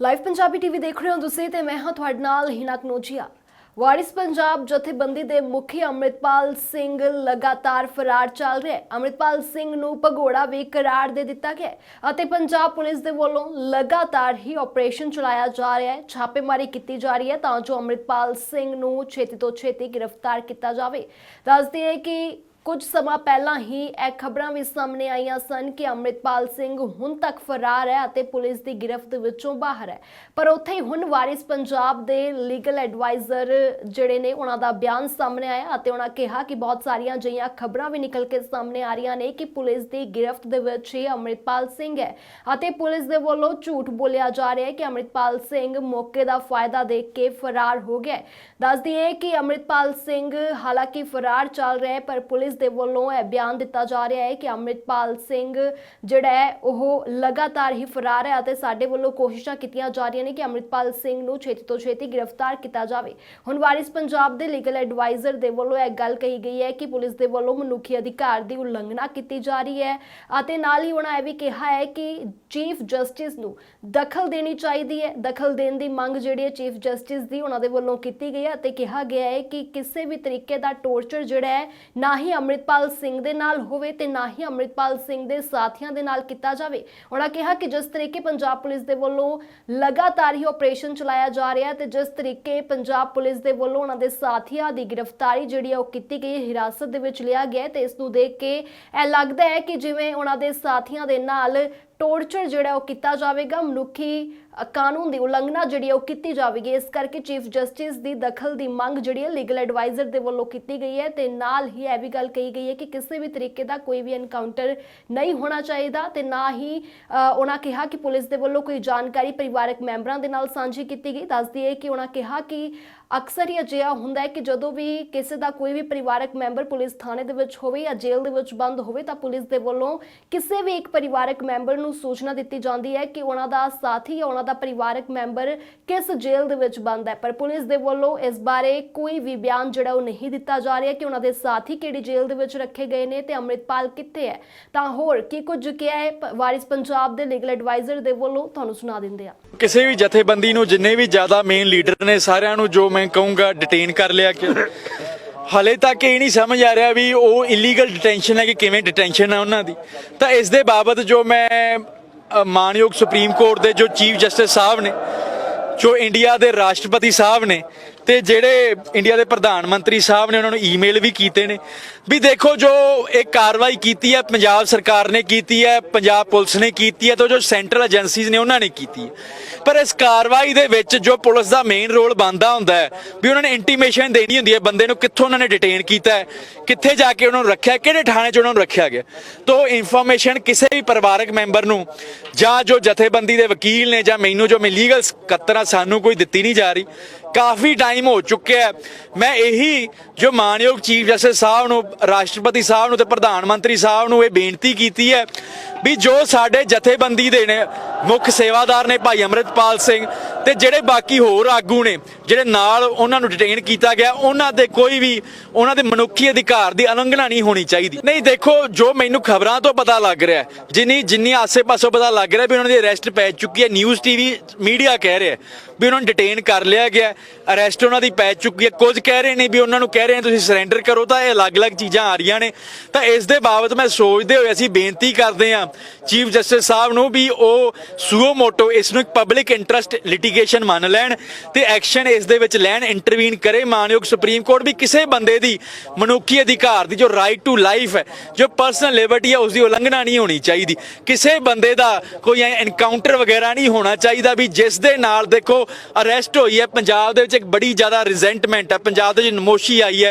Live Punjabi TV ਦੇਖ ਰਹੇ ਹੋ ਤੁਸੀਂ ਤੇ ਮੈਂ ਹਾਂ ਤੁਹਾਡੇ ਨਾਲ ਹਿਨਾ ਕਨੋਜੀਆ। ਵਾਰਿਸ ਪੰਜਾਬ ਜਥੇਬੰਦੀ ਦੇ ਮੁਖੀ ਅੰਮ੍ਰਿਤਪਾਲ ਸਿੰਘ ਲਗਾਤਾਰ ਫਰਾਰ ਚੱਲ ਰਿਹਾ ਹੈ। ਅੰਮ੍ਰਿਤਪਾਲ ਸਿੰਘ ਨੂੰ ਭਗੋੜਾ ਵੀ ਕਰਾਰ ਦੇ ਦਿੱਤਾ ਗਿਆ ਅਤੇ ਪੰਜਾਬ ਪੁਲਿਸ ਦੇ ਵੱਲੋਂ ਲਗਾਤਾਰ ਹੀ ਆਪਰੇਸ਼ਨ ਚਲਾਇਆ ਜਾ ਰਿਹਾ ਹੈ। ਛਾਪੇਮਾਰੀ ਕੀਤੀ ਜਾ ਰਹੀ ਹੈ ਤਾਂ ਜੋ ਅੰਮ੍ਰਿਤਪਾਲ ਸਿੰਘ ਨੂੰ ਛੇਤੀ ਤੋਂ ਛੇਤੀ ਗ੍ਰਿਫਤਾਰ ਕੀਤਾ ਜਾਵੇ। ਦੱਸਦੀ ਹੈ ਕਿ ਕੁਝ ਸਮਾਂ ਪਹਿਲਾਂ ਹੀ ਇਹ ਖਬਰਾਂ ਵੀ ਸਾਹਮਣੇ ਆਈਆਂ ਸਨ ਕਿ ਅੰਮ੍ਰਿਤਪਾਲ ਸਿੰਘ ਹੁਣ ਤੱਕ ਫਰਾਰ ਹੈ ਅਤੇ ਪੁਲਿਸ ਦੀ ਗ੍ਰਿਫ਼ਤ ਵਿੱਚੋਂ ਬਾਹਰ ਹੈ। ਪਰ ਉੱਥੇ ਹੀ ਹੁਣ ਵਾਰਿਸ ਪੰਜਾਬ ਦੇ ਲੀਗਲ ਐਡਵਾਈਜ਼ਰ ਜਿਹੜੇ ਨੇ, ਉਹਨਾਂ ਦਾ ਬਿਆਨ ਸਾਹਮਣੇ ਆਇਆ ਅਤੇ ਉਹਨਾਂ ਕਿਹਾ ਕਿ ਬਹੁਤ ਸਾਰੀਆਂ ਜਿਹੀਆਂ ਖਬਰਾਂ ਵੀ ਨਿਕਲ ਕੇ ਸਾਹਮਣੇ ਆ ਰਹੀਆਂ ਨੇ ਕਿ ਪੁਲਿਸ ਦੀ ਗ੍ਰਿਫ਼ਤ ਦੇ ਵਿੱਚ ਹੀ ਅੰਮ੍ਰਿਤਪਾਲ ਸਿੰਘ ਹੈ ਅਤੇ ਪੁਲਿਸ ਦੇ ਵੱਲੋਂ ਝੂਠ ਬੋਲਿਆ ਜਾ ਰਿਹਾ ਹੈ ਕਿ ਅੰਮ੍ਰਿਤਪਾਲ ਸਿੰਘ ਮੌਕੇ ਦਾ ਫਾਇਦਾ ਦੇਖ ਕੇ ਫਰਾਰ ਹੋ ਗਿਆ ਹੈ। ਦੱਸਦੀ ਹੈ ਕਿ ਅੰਮ੍ਰਿਤਪਾਲ ਸਿੰਘ ਹਾਲਾਂਕਿ ਫਰਾਰ ਚੱਲ ਰਿਹਾ ਹੈ, ਪਰ ਪੁਲਿਸ ਦੇ ਵੱਲੋਂ ਇਹ ਬਿਆਨ ਦਿੱਤਾ ਜਾ ਰਿਹਾ ਹੈ ਕਿ ਅੰਮ੍ਰਿਤਪਾਲ ਸਿੰਘ ਜਿਹੜਾ ਹੈ, ਉਹ ਲਗਾਤਾਰ ਹੀ ਫਰਾਰ ਹੈ ਅਤੇ ਸਾਡੇ ਵੱਲੋਂ ਕੋਸ਼ਿਸ਼ਾਂ ਕੀਤੀਆਂ ਜਾ ਰਹੀਆਂ ਨੇ ਕਿ ਅੰਮ੍ਰਿਤਪਾਲ ਸਿੰਘ ਨੂੰ ਛੇਤੀ ਤੋਂ ਛੇਤੀ ਗ੍ਰਿਫਤਾਰ ਕੀਤਾ ਜਾਵੇ। ਹੁਣ ਵਾਰਿਸ ਪੰਜਾਬ ਦੇ ਲੀਗਲ ਐਡਵਾਈਜ਼ਰ ਦੇ ਵੱਲੋਂ ਇਹ ਗੱਲ ਕਹੀ ਗਈ ਹੈ ਕਿ ਪੁਲਿਸ ਦੇ ਵੱਲੋਂ ਮਨੁੱਖੀ ਅਧਿਕਾਰ ਦੀ ਉਲੰਘਣਾ ਕੀਤੀ ਜਾ ਰਹੀ ਹੈ ਅਤੇ ਨਾਲ ਹੀ ਉਹਨਾਂ ਇਹ ਵੀ ਕਿਹਾ ਹੈ ਕਿ ਚੀਫ ਜਸਟਿਸ ਨੂੰ ਦਖਲ ਦੇਣੀ ਚਾਹੀਦੀ ਹੈ। ਦਖਲ ਦੇਣ ਦੀ ਮੰਗ ਜਿਹੜੀ ਹੈ ਚੀਫ ਜਸਟਿਸ ਦੀ ਉਹਨਾਂ ਦੇ ਵੱਲੋਂ ਕੀਤੀ ਗਈ ਹੈ ਅਤੇ ਕਿਹਾ ਗਿਆ ਹੈ ਕਿ ਕਿਸੇ ਵੀ ਤਰੀਕੇ ਦਾ ਟੋਰਚਰ ਜਿਹੜਾ ਹੈ, ਨਾ ਹੀ ਅੰਮ੍ਰਿਤਪਾਲ ਸਿੰਘ ਦੇ ਨਾਲ ਹੋਵੇ ਤੇ ਨਾ ਹੀ ਅੰਮ੍ਰਿਤਪਾਲ ਸਿੰਘ ਦੇ ਸਾਥੀਆਂ ਦੇ ਨਾਲ ਕੀਤਾ ਜਾਵੇ। ਉਹਨਾਂ ਕਿਹਾ ਕਿ ਜਿਸ ਤਰੀਕੇ ਪੰਜਾਬ ਪੁਲਿਸ ਦੇ ਵੱਲੋਂ ਲਗਾਤਾਰ ਹੀ ਆਪਰੇਸ਼ਨ ਚਲਾਇਆ ਜਾ ਰਿਹਾ ਤੇ ਜਿਸ ਤਰੀਕੇ ਪੰਜਾਬ ਪੁਲਿਸ ਦੇ ਵੱਲੋਂ ਉਹਨਾਂ ਦੇ ਸਾਥੀਆਂ ਦੀ ਗ੍ਰਿਫਤਾਰੀ ਜਿਹੜੀ ਹੈ ਉਹ ਕੀਤੀ ਗਈ ਹੈ, ਹਿਰਾਸਤ ਦੇ ਵਿੱਚ ਲਿਆ ਗਿਆ ਤੇ ਇਸ ਨੂੰ ਦੇਖ ਕੇ ਇਹ ਲੱਗਦਾ ਹੈ ਕਿ ਜਿਵੇਂ ਉਹਨਾਂ ਦੇ ਸਾਥੀਆਂ ਦੇ ਨਾਲ ਟੋਰਚਰ ਜਿਹੜਾ ਉਹ ਕੀਤਾ ਜਾਵੇਗਾ। ਮਨੁੱਖੀ ਕਾਨੂੰਨ ਦੀ ਉਲੰਘਣਾ ਜਿਹੜੀ ਹੈ ਉਹ ਕੀਤੀ ਜਾਵੇਗੀ। ਇਸ ਕਰਕੇ ਚੀਫ ਜਸਟਿਸ ਦੀ ਦਖਲ ਦੀ ਮੰਗ ਜਿਹੜੀ ਹੈ ਲੀਗਲ ਐਡਵਾਈਜ਼ਰ ਦੇ ਵੱਲੋਂ ਕੀਤੀ ਗਈ ਹੈ ਤੇ ਨਾਲ ਹੀ ਇਹ ਵੀ ਗੱਲ ਕਹੀ ਗਈ ਹੈ ਕਿ ਕਿਸੇ ਵੀ ਤਰੀਕੇ ਦਾ ਕੋਈ ਵੀ ਐਨਕਾਊਂਟਰ ਨਹੀਂ ਹੋਣਾ ਚਾਹੀਦਾ ਤੇ ਨਾ ਹੀ ਉਹਨਾਂ ਕਿਹਾ ਕਿ ਪੁਲਿਸ ਦੇ ਵੱਲੋਂ ਕੋਈ ਜਾਣਕਾਰੀ ਪਰਿਵਾਰਕ ਮੈਂਬਰਾਂ ਦੇ ਨਾਲ ਸਾਂਝੀ ਕੀਤੀ ਗਈ। ਦੱਸਦੀ ਹੈ ਕਿ ਉਹਨਾਂ ਕਿਹਾ ਕਿ ਅਕਸਰ ਹੀ ਅਜਿਹਾ ਹੁੰਦਾ ਹੈ ਕਿ ਜਦੋਂ ਵੀ ਕਿਸੇ ਦਾ ਕੋਈ ਵੀ ਪਰਿਵਾਰਕ ਮੈਂਬਰ ਪੁਲਿਸ ਥਾਣੇ ਦੇ ਵਿੱਚ ਹੋਵੇ ਜਾਂ ਜੇਲ੍ਹ ਦੇ ਵਿੱਚ ਬੰਦ ਹੋਵੇ ਤਾਂ ਪੁਲਿਸ ਦੇ ਵੱਲੋਂ ਕਿਸੇ ਵੀ ਇੱਕ ਪਰਿਵਾਰਕ ਮੈਂਬਰ ਨੂੰ ਸੂਚਨਾ ਦਿੱਤੀ ਜਾਂਦੀ ਹੈ ਕਿ ਉਹਨਾਂ ਦਾ ਸਾਥੀ ਜਾਂ ਉਹਨਾਂ ਦਾ ਪਰਿਵਾਰਕ ਮੈਂਬਰ ਕਿਸ ਜੇਲ੍ਹ ਦੇ ਵਿੱਚ ਬੰਦ ਹੈ। ਪਰ ਪੁਲਿਸ ਦੇ ਵੱਲੋਂ ਇਸ ਬਾਰੇ ਕੋਈ ਵੀ ਬਿਆਨ ਜਿਹੜਾ ਉਹ ਨਹੀਂ ਦਿੱਤਾ ਜਾ ਰਿਹਾ ਕਿ ਉਹਨਾਂ ਦੇ ਸਾਥੀ ਕਿਹੜੀ ਜੇਲ੍ਹ ਦੇ ਵਿੱਚ ਰੱਖੇ ਗਏ ਨੇ ਤੇ ਅੰਮ੍ਰਿਤਪਾਲ ਕਿੱਥੇ ਹੈ। ਤਾਂ ਹੋਰ ਕੀ ਕੁਝ ਕਿਹਾ ਹੈ ਵਾਰਿਸ ਪੰਜਾਬ ਦੇ ਲੀਗਲ ਐਡਵਾਈਜ਼ਰ ਦੇ ਵੱਲੋਂ ਤੁਹਾਨੂੰ ਸੁਣਾ ਦਿੰਦੇ ਆ ਕਿਸੇ ਵੀ ਜਥੇਬੰਦੀ ਨੂੰ ਜਿੰਨੇ ਵੀ ਜ਼ਿਆਦਾ ਮੇਨ ਲੀਡਰ ਨੇ ਸਾਰਿਆਂ ਨੂੰ ਜੋ ਮੈਂ ਕਹੂੰਗਾ ਡਿਟੇਨ ਕਰ ਲਿਆ ਕਿ ਹਲੇ ਤੱਕ ਇਹ ਨਹੀਂ ਸਮਝ ਆ ਰਿਹਾ ਵੀ ਉਹ ਇਲੀਗਲ ਡਿਟੈਂਸ਼ਨ ਹੈ ਕਿ ਕਿਵੇਂ ਡਿਟੈਂਸ਼ਨ ਹੈ ਉਹਨਾਂ ਦੀ। ਤਾਂ ਇਸ ਦੇ ਬਾਬਤ ਜੋ ਮੈਂ ਅ, ਮਾਨਯੋਗ ਸੁਪਰੀਮ ਕੋਰਟ ਦੇ ਜੋ ਚੀਫ ਜਸਟਿਸ ਸਾਹਿਬ ਨੇ ਜੋ ਇੰਡੀਆ ਦੇ ਰਾਸ਼ਟਰਪਤੀ ਸਾਹਿਬ ਨੇ ਤੇ ਜਿਹੜੇ ਇੰਡੀਆ ਦੇ ਪ੍ਰਧਾਨ ਮੰਤਰੀ ਸਾਹਿਬ ਨੇ ਉਹਨਾਂ ਨੂੰ ਈਮੇਲ ਵੀ ਕੀਤੇ ਨੇ। ਵੀ ਦੇਖੋ ਜੋ ਇਹ ਕਾਰਵਾਈ ਕੀਤੀ ਹੈ, ਪੰਜਾਬ ਸਰਕਾਰ ਨੇ ਕੀਤੀ ਹੈ, ਪੰਜਾਬ ਪੁਲਿਸ ਨੇ ਕੀਤੀ ਹੈ, ਤੇ ਜੋ ਸੈਂਟਰਲ ਏਜੰਸੀਜ਼ ਨੇ ਉਹਨਾਂ ਨੇ ਕੀਤੀ ਹੈ। ਪਰ ਇਸ ਕਾਰਵਾਈ ਦੇ ਵਿੱਚ ਜੋ ਪੁਲਿਸ ਦਾ ਮੇਨ ਰੋਲ ਬਣਦਾ ਹੁੰਦਾ ਹੈ, ਵੀ ਉਹਨਾਂ ਨੇ ਇੰਟੀਮੇਸ਼ਨ ਦੇਣੀ ਹੁੰਦੀ ਹੈ ਬੰਦੇ ਨੂੰ ਕਿੱਥੋਂ ਉਹਨਾਂ ਨੇ ਡਿਟੇਨ ਕੀਤਾ ਹੈ, ਕਿੱਥੇ ਜਾ ਕੇ ਉਹਨਾਂ ਨੂੰ ਰੱਖਿਆ, ਕਿਹੜੇ ਥਾਣੇ 'ਚ ਉਹਨਾਂ ਨੂੰ ਰੱਖਿਆ ਗਿਆ। ਤੋਂ ਇਨਫੋਰਮੇਸ਼ਨ ਕਿਸੇ ਵੀ ਪਰਿਵਾਰਕ ਮੈਂਬਰ ਨੂੰ ਜਾਂ ਜੋ ਜਥੇਬੰਦੀ ਦੇ ਵਕੀਲ ਨੇ ਜਾਂ ਮੈਨੂੰ ਜੋ ਮੈਂ ਲੀਗਲ ਸਕੱਤਰ ਸਾਨੂੰ ਕੋਈ ਦਿੱਤੀ ਨਹੀਂ ਜਾ ਰਹੀ। ਕਾਫੀ ਟਾਈਮ ਹੋ ਚੁੱਕਿਆ ਮੈਂ ਇਹੀ ਜੋ ਮਾਨਯੋਗ ਚੀਫ ਜਸਟਿਸ ਸਾਹਿਬ ਨੂੰ, ਰਾਸ਼ਟਰਪਤੀ ਸਾਹਿਬ ਨੂੰ ਤੇ ਪ੍ਰਧਾਨ ਮੰਤਰੀ ਸਾਹਿਬ ਨੂੰ ਇਹ ਬੇਨਤੀ ਕੀਤੀ ਹੈ ਵੀ ਜੋ ਸਾਡੇ ਜਥੇਬੰਦੀ ਦੇ ਨੇ, ਮੁੱਖ ਸੇਵਾਦਾਰ ਨੇ ਭਾਈ ਅਮਰਿਤਪਾਲ ਸਿੰਘ ਤੇ ਜਿਹੜੇ ਬਾਕੀ ਹੋਰ ਆਗੂ ਨੇ, ਜਿਹੜੇ ਨਾਲ ਉਹਨਾਂ ਨੂੰ ਡਿਟੇਨ ਕੀਤਾ ਗਿਆ, ਉਹਨਾਂ ਦੇ ਕੋਈ ਵੀ, ਉਹਨਾਂ ਦੇ ਮਨੁੱਖੀ ਅਧਿਕਾਰ ਦੀ ਉਲੰਘਣਾ ਨਹੀਂ ਹੋਣੀ ਚਾਹੀਦੀ। ਨਹੀਂ, ਦੇਖੋ, ਜੋ ਮੈਨੂੰ ਖਬਰਾਂ ਤੋਂ ਪਤਾ ਲੱਗ ਰਿਹਾ ਜਿੰਨੀ ਜਿੰਨੀ ਆਸੇ-ਪਾਸੋਂ ਪਤਾ ਲੱਗ ਰਿਹਾ ਵੀ ਉਹਨਾਂ ਦੀ ਅਰੈਸਟ ਪੈ ਚੁੱਕੀ ਹੈ ਨਿਊਜ਼ ਟੀਵੀ ਮੀਡੀਆ ਕਹਿ ਰਿਹਾ ਵੀ ਉਹਨਾਂ ਨੂੰ ਡਿਟੇਨ ਕਰ ਲਿਆ ਗਿਆ ਅਰੈਸਟ ਉਹਨਾਂ ਦੀ ਪੈ ਚੁੱਕੀ ਹੈ। ਕੁਝ ਕਹਿ ਰਹੇ ਨੇ ਵੀ ਉਹਨਾਂ ਨੂੰ ਕਹਿ ਰਹੇ ਨੇ, ਤੁਸੀਂ ਸਰੈਂਡਰ ਕਰੋ, ਤਾਂ ਇਹ ਅਲੱਗ-ਅਲੱਗ ਚੀਜ਼ਾਂ ਆ ਰਹੀਆਂ ਨੇ। ਤਾਂ ਇਸ ਦੇ ਬਾਬਤ ਮੈਂ ਸੋਚਦੇ ਹੋਏ ਅਸੀਂ ਬੇਨਤੀ ਕਰਦੇ ਹਾਂ ਚੀਫ ਜਸਟਿਸ ਸਾਹਿਬ ਨੂੰ ਵੀ ਉਹ ਸੂਓ ਮੋਟੋ, ਇਸ ਨੂੰ ਇੱਕ ਪਬਲਿਕ ਇੰਟਰਸਟ ਲਿਟੀਗੇਸ਼ਨ ਮੰਨ ਲੈਣ ਤੇ ਐਕਸ਼ਨ ਇਸ ਦੇ ਵਿੱਚ ਲੈਣ ਇੰਟਰਵੀਨ ਕਰੇ ਮਾਨਯੋਗ ਸੁਪਰੀਮ ਕੋਰਟ ਵੀ ਕਿਸੇ ਬੰਦੇ ਦੀ ਮਨੁੱਖੀ ਅਧਿਕਾਰ ਦੀ ਜੋ ਰਾਈਟ ਟੂ ਲਾਈਫ ਹੈ, ਜੋ ਪਰਸਨਲ ਲਿਬਰਟੀ ਹੈ ਉਸ ਦੀ ਉਲੰਘਣਾ ਨਹੀਂ ਹੋਣੀ ਚਾਹੀਦੀ। ਕਿਸੇ ਬੰਦੇ ਦਾ ਕੋਈ ਐਨਕਾਊਂਟਰ ਵਗੈਰਾ ਨਹੀਂ ਹੋਣਾ ਚਾਹੀਦਾ ਵੀ ਜਿਸ ਦੇ ਨਾਲ ਦੇਖੋ ਅਰੈਸਟ ਹੋਈ ਹੈ, ਪੰਜਾਬ ਦੇ ਵਿੱਚ ਇੱਕ ਬੜੀ ਜ਼ਿਆਦਾ ਰਿਜ਼ੈਂਟਮੈਂਟ ਹੈ, ਪੰਜਾਬ ਦੇ ਵਿੱਚ ਨਮੋਸ਼ੀ ਆਈ ਹੈ।